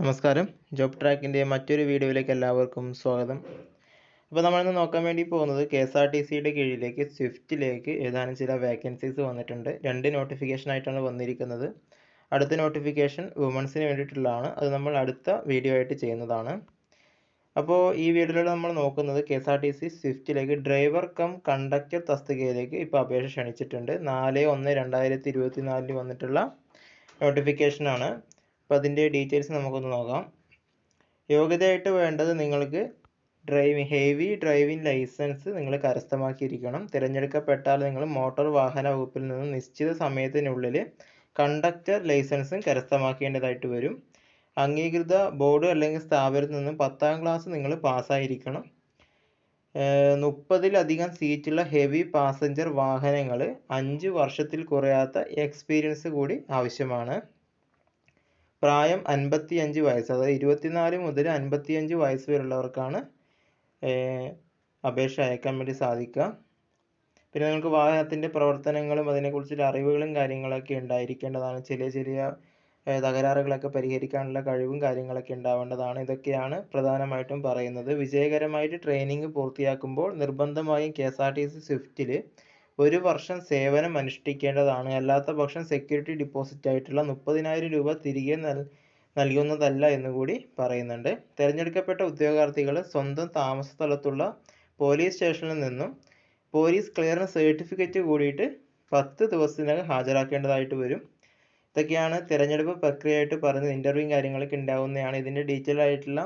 നമസ്കാരം. ജോബ് ട്രാക്കിന്റെ മറ്റൊരു വീഡിയോയിലേക്ക് എല്ലാവർക്കും സ്വാഗതം. അപ്പോൾ നമ്മളിന്ന് നോക്കാൻ വേണ്ടി പോകുന്നത് കെ എസ് ആർ ടി സിയുടെ കീഴിലേക്ക് സ്വിഫ്റ്റിലേക്ക് ഏതാനും ചില വേക്കൻസീസ് വന്നിട്ടുണ്ട്. രണ്ട് നോട്ടിഫിക്കേഷൻ ആയിട്ടാണ് വന്നിരിക്കുന്നത്. അടുത്ത നോട്ടിഫിക്കേഷൻ വുമൺസിന് വേണ്ടിയിട്ടുള്ളതാണ്. അത് നമ്മൾ അടുത്ത വീഡിയോ ആയിട്ട് ചെയ്യുന്നതാണ്. അപ്പോൾ ഈ വീഡിയോയിലൂടെ നമ്മൾ നോക്കുന്നത് K S R T C സ്വിഫ്റ്റിലേക്ക് driver cum conductor തസ്തികയിലേക്ക് ഇപ്പോൾ അപേക്ഷ ക്ഷണിച്ചിട്ടുണ്ട്. നാല് ഒന്ന് രണ്ടായിരത്തി ഇരുപത്തി നാലിൽ വന്നിട്ടുള്ള നോട്ടിഫിക്കേഷനാണ് അപ്പോൾ അതിന്റെ ഡീറ്റെയിൽസ് നമുക്കൊന്ന് നോക്കാം. യോഗ്യതയായിട്ട് വേണ്ടത് നിങ്ങൾക്ക് ഡ്രൈവിംഗ് ഹെവി ഡ്രൈവിംഗ് ലൈസൻസ് നിങ്ങൾ കരസ്ഥമാക്കിയിരിക്കണം. തിരഞ്ഞെടുക്കപ്പെട്ടാൽ നിങ്ങൾ മോട്ടോർ വാഹന വകുപ്പിൽ നിന്ന് നിശ്ചിത സമയത്തിനുള്ളിൽ കണ്ടക്ടർ ലൈസൻസും കരസ്ഥമാക്കേണ്ടതായിട്ട് വരും. അംഗീകൃത ബോർഡ് അല്ലെങ്കിൽ സ്ഥാപനത്തിൽ നിന്ന് പത്താം ക്ലാസ് നിങ്ങൾ പാസ്സായിരിക്കണം മുപ്പതിലധികം സീറ്റുള്ള ഹെവി പാസഞ്ചർ വാഹനങ്ങൾ അഞ്ച് വർഷത്തിൽ കുറയാത്ത എക്സ്പീരിയൻസ് കൂടി ആവശ്യമാണ്. പ്രായം അൻപത്തിയഞ്ച് വയസ്സ് അതായത് ഇരുപത്തിനാല് മുതൽ അൻപത്തിയഞ്ച് വയസ്സ് വരെയുള്ളവർക്കാണ് അപേക്ഷ അയക്കാൻ വേണ്ടി സാധിക്കുക. പിന്നെ നിങ്ങൾക്ക് വാഹനത്തിന്റെ പ്രവർത്തനങ്ങളും അതിനെക്കുറിച്ചുള്ള അറിവുകളും കാര്യങ്ങളൊക്കെ ഉണ്ടായിരിക്കേണ്ടതാണ്. ചെറിയ ചെറിയ തകരാറുകളൊക്കെ പരിഹരിക്കാനുള്ള കഴിവും കാര്യങ്ങളൊക്കെ ഉണ്ടാവേണ്ടതാണ്. ഇതൊക്കെയാണ് പ്രധാനമായിട്ടും പറയുന്നത്. വിജയകരമായിട്ട് ട്രെയിനിങ് പൂർത്തിയാക്കുമ്പോൾ നിർബന്ധമായും K S R T C സ്വിഫ്റ്റിൽ ഒരു വർഷം സേവനം അനുഷ്ഠിക്കേണ്ടതാണ്. അല്ലാത്ത പക്ഷം സെക്യൂരിറ്റി ഡിപ്പോസിറ്റ് ആയിട്ടുള്ള മുപ്പതിനായിരം രൂപ തിരികെ നൽ നൽകുന്നതല്ല എന്നുകൂടി പറയുന്നുണ്ട്. തിരഞ്ഞെടുക്കപ്പെട്ട ഉദ്യോഗാർത്ഥികൾ സ്വന്തം താമസ സ്ഥലത്തുള്ള പോലീസ് സ്റ്റേഷനിൽ നിന്നും പോലീസ് ക്ലിയറൻസ് സർട്ടിഫിക്കറ്റ് കൂടിയിട്ട് പത്ത് ദിവസത്തിനകം ഹാജരാക്കേണ്ടതായിട്ട് വരും. ഇതൊക്കെയാണ് തിരഞ്ഞെടുപ്പ് പ്രക്രിയയായിട്ട് പറഞ്ഞത് ഇന്റർവ്യൂവും കാര്യങ്ങളൊക്കെ ഉണ്ടാവുന്നതാണ്. ഇതിന്റെ ഡീറ്റെയിൽ ആയിട്ടുള്ള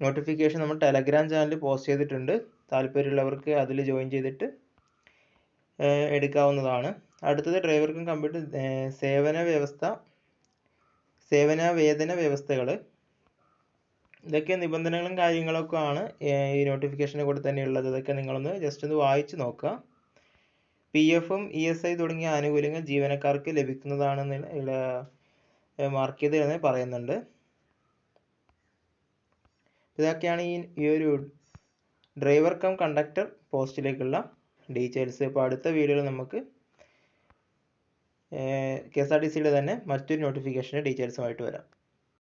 നോട്ടിഫിക്കേഷൻ നമ്മൾ ടെലഗ്രാം ചാനലിൽ പോസ്റ്റ് ചെയ്തിട്ടുണ്ട്. താല്പര്യമുള്ളവർക്ക് അതിൽ ജോയിൻ ചെയ്തിട്ട് എടുക്കാവുന്നതാണ്. അടുത്തത് ഡ്രൈവർക്കും കമ്പ്യൂട്ടർ സേവന വ്യവസ്ഥ സേവന വേതന വ്യവസ്ഥകൾ ഇതൊക്കെ നിബന്ധനകളും കാര്യങ്ങളൊക്കെ ആണ് ഈ നോട്ടിഫിക്കേഷനെ കൂടെ തന്നെ ഉള്ളത് ഇതൊക്കെ നിങ്ങളൊന്ന് ജസ്റ്റ് ഒന്ന് വായിച്ച് നോക്കുക. പി എഫും ഇ എസ് ഐ തുടങ്ങിയ ആനുകൂല്യങ്ങൾ ജീവനക്കാർക്ക് ലഭിക്കുന്നതാണെന്ന് മാർക്ക് ചെയ്ത് പറയുന്നുണ്ട്. ഇതൊക്കെയാണ് ഈ ഈ ഒരു ഡ്രൈവർ കം കണ്ടക്ടർ പോസ്റ്റിലേക്കുള്ള ഡീറ്റെയിൽസ്. ഇപ്പോൾ അടുത്ത വീഡിയോയിൽ നമുക്ക് കെ എസ് ആർ ടി സിയുടെ തന്നെ മറ്റൊരു നോട്ടിഫിക്കേഷന്റെ ഡീറ്റെയിൽസുമായിട്ട് വരാം.